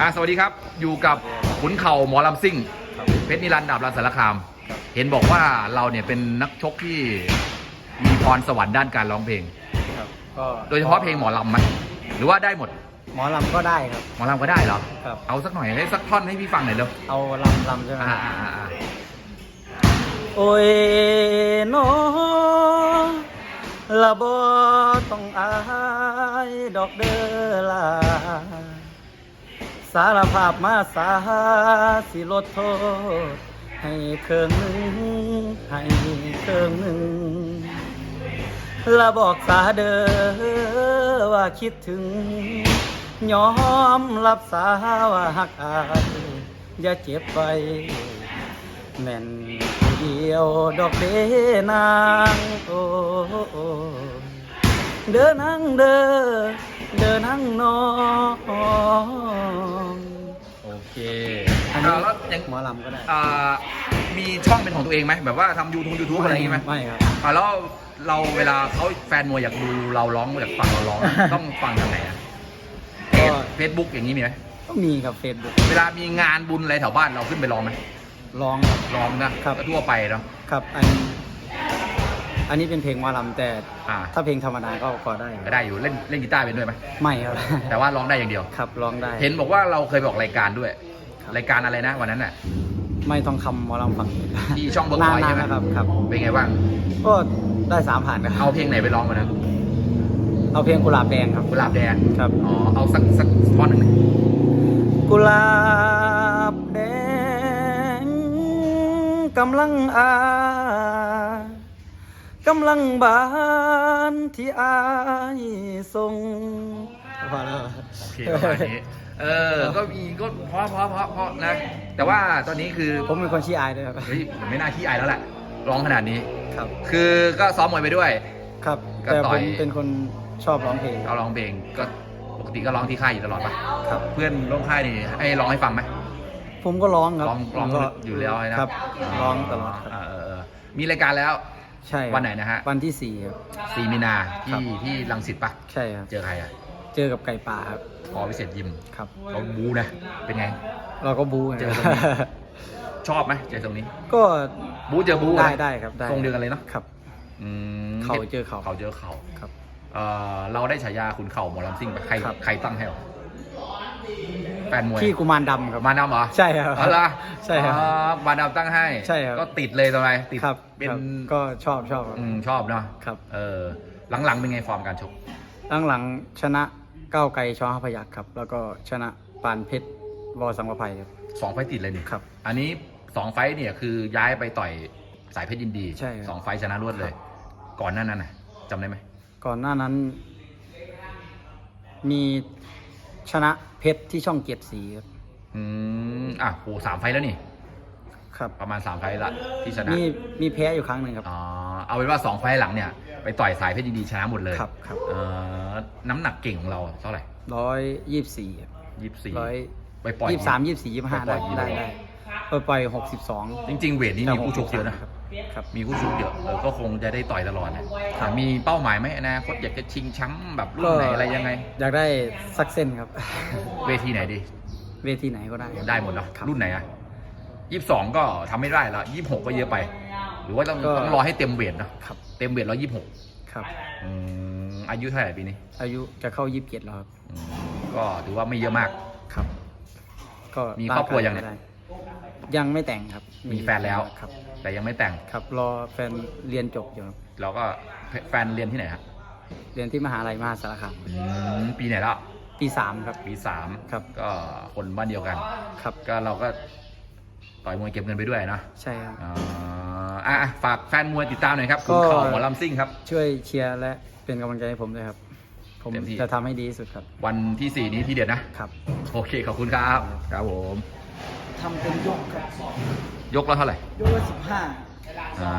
อะสวัสดีครับ อยู่กับขุนเข่าหมอลำซิ่งครับเพชรนิรันดร์ดาบรันสารคามครับเห็นบอกว่าเราเนี่ยเป็นนักชกที่มีพรสวรรค์ด้านการร้องเพลง ครับก็โดยเฉพาะเพลงหมอลำไหมหรือว่าได้หมด หมอลำก็ได้ครับ หมอลำก็ได้เหรอ ครับ เอาสักหน่อยให้สักท่อนให้พี่ฟังหน่อยเร็วเอาลำลำใช่ไหมอ่าอ่าอ่าอ่าโอ้ยโนละบ่ต้องอายดอกเด้อลา สารภาพมาสาสิลดโทษ ให้เครื่องหนึ่งให้เครื่องหนึ่งละบอกสาเด้อว่าคิดถึง ยอมรับสาว่าหักอายอย่าเจ็บไปแม่นเดียวดอกเดนางโอ้เดินนั่งเด้อ เดินนั่งนองโอเคอันนี้อ่าแล้วยังหมอลำก็ได้อ่ามีช่องเป็นของตัวเองไหมแบบว่าทำยูทูบยูทูบอะไรอย่างงี้ไหมไม่ครับ อ่าแล้วเราเวลาเขาแฟนมวยอยากดูเราร้องอยากฟังเราร้อง ต้องฟังทางไหนอะก็ เฟซบุ๊กอย่างนี้มีไหมก็มีครับเฟซบุ๊กเวลามีงานบุญอะไรแถวบ้านเราขึ้นไปร้องไหมร้องครับ ร้องนะครับ ก็ทั่วไปเนาะครับ อัน อันนี้เป็นเพลงหมอลำแต่อ่าถ้าเพลงธรรมดาก็พอได้ก็ได้อยู่เล่นเล่นกีตาร์เป็นด้วยไหมไม่ครับ แต่ว่าร้องได้อย่างเดียว ครับร้องได้ เห็นบอกว่าเราเคยไปออกรายการด้วยครับรายการอะไรนะวันนั้นน่ะ ไม่ต้องคำหมอลำฟังที่ช่องเบิร์กนานพอยต์นาใช่นไหมนะครับครับ เป็นไงบ้าง ก็ได้สามผ่านคเอารับเพลงไหนไปร้องวันนั้นเอาเพลงกุหลาบแดงครับ กุหลาบแดงครับ อ๋อเอาสักสักท่อนหนึ่งหน่อยกุหลาบแดงกำลังอา กำลังบานที่อายทรงพอแล้ว โอเคประมาณนี้ เออ ก็มีก็เพราะเพราะเพราะเพราะนะ แต่ว่าตอนนี้คือผมเป็นคนชี้อายด้วยครับ เฮ้ยผมไม่น่าขี้อายแล้วแหละร้องขนาดนี้ ครับ คือก็ซ้อมมวยไปด้วย ครับ ก็แต่ต่ผอย มเป็นคนชอบร้องเพลงเราร้องเพลงก็ปกติก็ร้องที่ค่ายอยู่ตลอดปะครับ เพื่อนร่วมค่ายนี่ให้ร้องให้ฟังไหมผมก็ร้องครับร้องร้องผมก็อยู่แล้วนะครับ ร้องตลอดครับ เออเออเออมีรายการแล้ว ใช่ครับวันไหนนะฮะ วันที่สี่ครับซีมีนาครัที่บ ที่ลังสิตปะใช่ครับ เจอใครอะเจอกับไก่ป่าครับพอวิเศษยิมครับ เขาบูนะ เป็นไง เราก็บู๊นะเจอตรงนี้ ชอบไหมเจอตรงนี้ ก็บูเจอบูได้นะได้ครับได้ทรงเดียวกันเลยเนาะครับ อืมเข่าเจอเข่า เขาเจอเข่าครับ เอ่อเราได้ฉายาคุณเข่าหมอลำซิ่งไปใครครับ ใครตั้งให้หรอ แฟนมวยที่กุมารดำครับ มานำเหรอใช่ครับอ๋อเหรอใช่ครับอ๋อมานำตั้งให้ใช่ครับ ก็ติดเลยทำไมติดครับเป็นครับก็ชอบชอบครับ อืมชอบเนาะครับ เออหลังๆเป็นไงฟอร์มการชกหลังๆชนะก้าวไกลชอห้าพยักครับ แล้วก็ชนะปานเพชรวอสังประภัยครับ สองไฟต์ติดเลยนี่ครับอันนี้สองไฟต์เนี่ยคือย้ายไปต่อยสายเพชรยินดีใช่ครับ สองไฟต์ชนะรวดเลย ก่อนหน้านั้นน่ะจำได้ไหมก่อนหน้านั้น มี ชนะเพชรที่ช่องเกียรติศรีครับอืมอะโหสามไฟต์แล้วนี่ ครับประมาณสามไฟต์ละที่ชนะมีมีแพ้อยู่ครั้งหนึ่งครับ อ๋อเอาเป็นว่าสองไฟล์หลังเนี่ย ไปต่อยสายเพชรยินดีชนะหมดเลยครับครับ เอ่อน้ำหนักเก่งของเราเท่าไหร่ร้อยยี่สิบสี่ยี่สิบสี่ร้อยไปปล่อย ยี่สิบสามยี่สิบสี่ยี่สิบห้าปล่ได้อยกี่โลได้ได้ไปปล่อยหกสิบสอง จริงๆ เวทนี้มีคู่ชกเยอะนะครับ มีคู่ชกเยอะเออก็คงจะได้ต่อยตลอดนะแต่มีเป้าหมายไหมอนาคตอยากจะชิงแชมป์แบบรุ่นไหนอะไรยังไง อยากได้สักเส้นครับ เวทีไหนดี เวทีไหนก็ได้ ได้หมดเนาะครับรุ่นไหนอะยี่สิบสองก็ทำไม่ได้แล้วยี่สิบหกก็เยอะไป หรือว่าต้องก็ต้องรอให้เต็มเวทเนาะครับเต็มเวทร้อยยี่สิบหกครับอายุเท่าไหร่ปีนี้ อายุจะเข้ายี่สิบเจ็ดแล้วครับอืมก็ถือว่าไม่เยอะมากครับ ก็มีครอบครัวยังเนี่ยได้ ยังไม่แต่งครับมีแฟนแล้ว ครับ แต่ยังไม่แต่งครับรอแฟนเรียนจบอยู่ครับเราก็แฟนเรียนที่ไหนฮะเรียนที่มหาลัยมหาสารคามอืมปีไหนแล้วปีสามครับ ปีสามครับ ก็คนบ้านเดียวกัน ครับ ก็เราก็ต่อยมวยเก็บเงินไปด้วยเนอะใช่ครับอ่าอะอะฝากแฟนมวยติดตามหน่อยครับคุณก็เข่าหมอลำซิ่งครับ ช่วยเชียร์และเป็นกำลังใจให้ผมด้วยครับ ผมเต็มที่ จะทำให้ดีที่สุดครับ วันที่สี่นี้ที่เด็ดนะครับ โอเคขอบคุณครับ ครับผม ทำเป็นยกครับ ยกแล้วเท่าไหร่ ยกละสิบห้า อ่า